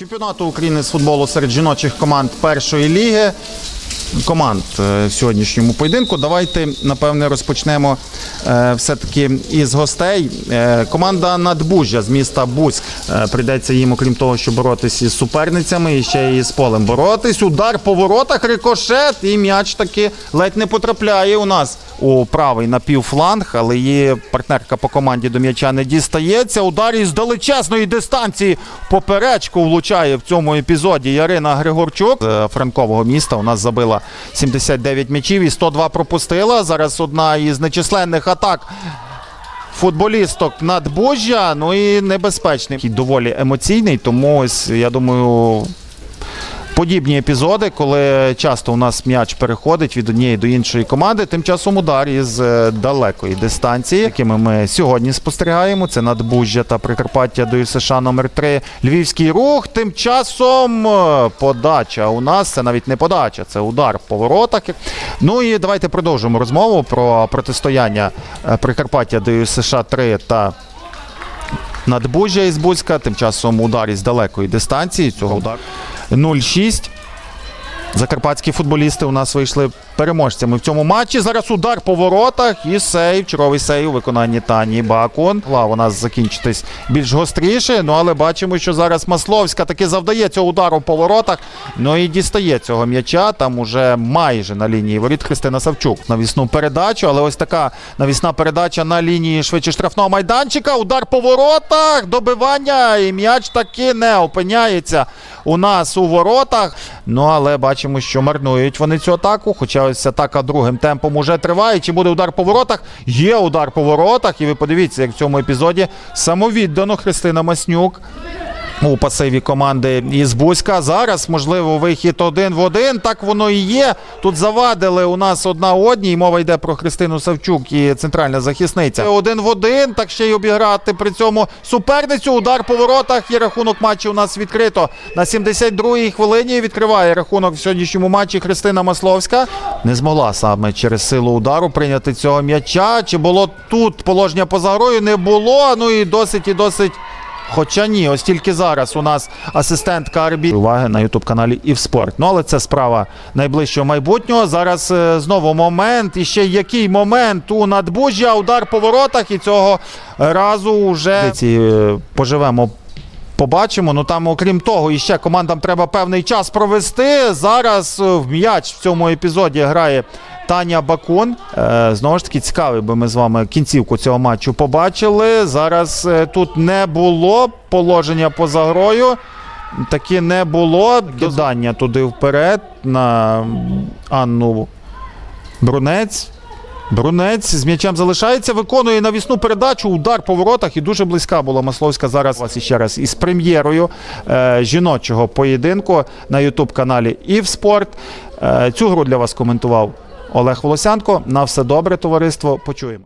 Чемпіонату України з футболу серед жіночих команд першої ліги. Команд е, в сьогоднішньому поєдинку. Давайте, напевне, розпочнемо е, все-таки із гостей. Е, команда Надбужжя з міста Бузьк. Е, прийдеться їм, окрім того, що боротись із суперницями, і ще і з полем боротись. Удар по воротах, рикошет, і м'яч таки ледь не потрапляє у нас у правий напівфланг, але її партнерка по команді до м'яча не дістається. Удар із далечезної дистанції поперечку влучає в цьому епізоді Ярина Григорчук з Франкового міста. У нас забила 79 м'ячів і 102 пропустила. Зараз одна із нечисленних атак. Футболісток надбожжя, ну і небезпечний. І доволі емоційний, тому ось я думаю. Подібні епізоди, коли часто у нас м'яч переходить від однієї до іншої команди, тим часом удар із е, далекої дистанції, якими ми сьогодні спостерігаємо. Це надбужжя та Прикарпаття до США номер 3 Львівський рух. Тим часом е, подача у нас це навіть не подача, це удар по воротах. Ну і давайте продовжимо розмову про протистояння е, Прикарпаття до США 3 та Надбужжя із Бузька. Тим часом удар із далекої дистанції. Цього удару 0-6. Закарпатські футболісти у нас вийшли переможцями в цьому матчі. Зараз удар по воротах і сейв, черговий сейв у виконанні Тані Бакун. Мала у нас закінчитись більш гостріше. Ну але бачимо, що зараз Масловська таки завдає цього удару по воротах. Ну і дістає цього м'яча. Там уже майже на лінії воріт Христина Савчук. Навісну передачу, але ось така навісна передача на лінії швидше штрафного майданчика. Удар по воротах, добивання, і м'яч таки не опиняється у нас у воротах. Ну але бачимо, що марнують вони цю атаку. Хоча ось атака другим темпом уже триває. Чи буде удар по воротах? Є удар по воротах. І ви подивіться, як в цьому епізоді самовіддано Христина Маснюк. У пасиві команди із Бузька. Зараз, можливо, вихід один в один. Так воно і є. Тут завадили у нас одна одній. Мова йде про Христину Савчук і центральна захисниця. Один в один. Так ще й обіграти при цьому суперницю. Удар по воротах. І рахунок матчу у нас відкрито. На 72-й хвилині відкриває рахунок в сьогоднішньому матчі Христина Масловська. Не змогла саме через силу удару прийняти цього м'яча. Чи було тут положення поза грою? Не було. Ну і досить і досить. Хоча ні, ось тільки зараз у нас асистентка Карбі Уваги на ютуб каналі і в спорт. Ну але це справа найближчого майбутнього. Зараз е, знову момент. І ще який момент у надбужжя, удар по воротах, і цього разу вже ці е, поживемо. Побачимо, ну там, окрім того, іще командам треба певний час провести. Зараз е, в м'яч в цьому епізоді грає Таня Бакун. Е, знову ж таки, цікавий би ми з вами кінцівку цього матчу побачили. Зараз е, тут не було положення поза грою. Таки не було додання туди вперед на Анну Брунець. Брунець з м'ячем залишається, виконує навісну передачу, удар по воротах і дуже близька була Масловська зараз вас іще раз із прем'єрою е, жіночого поєдинку на ютуб-каналі і в спорт. Е, цю гру для вас коментував Олег Волосянко. На все добре, товариство. Почуємо.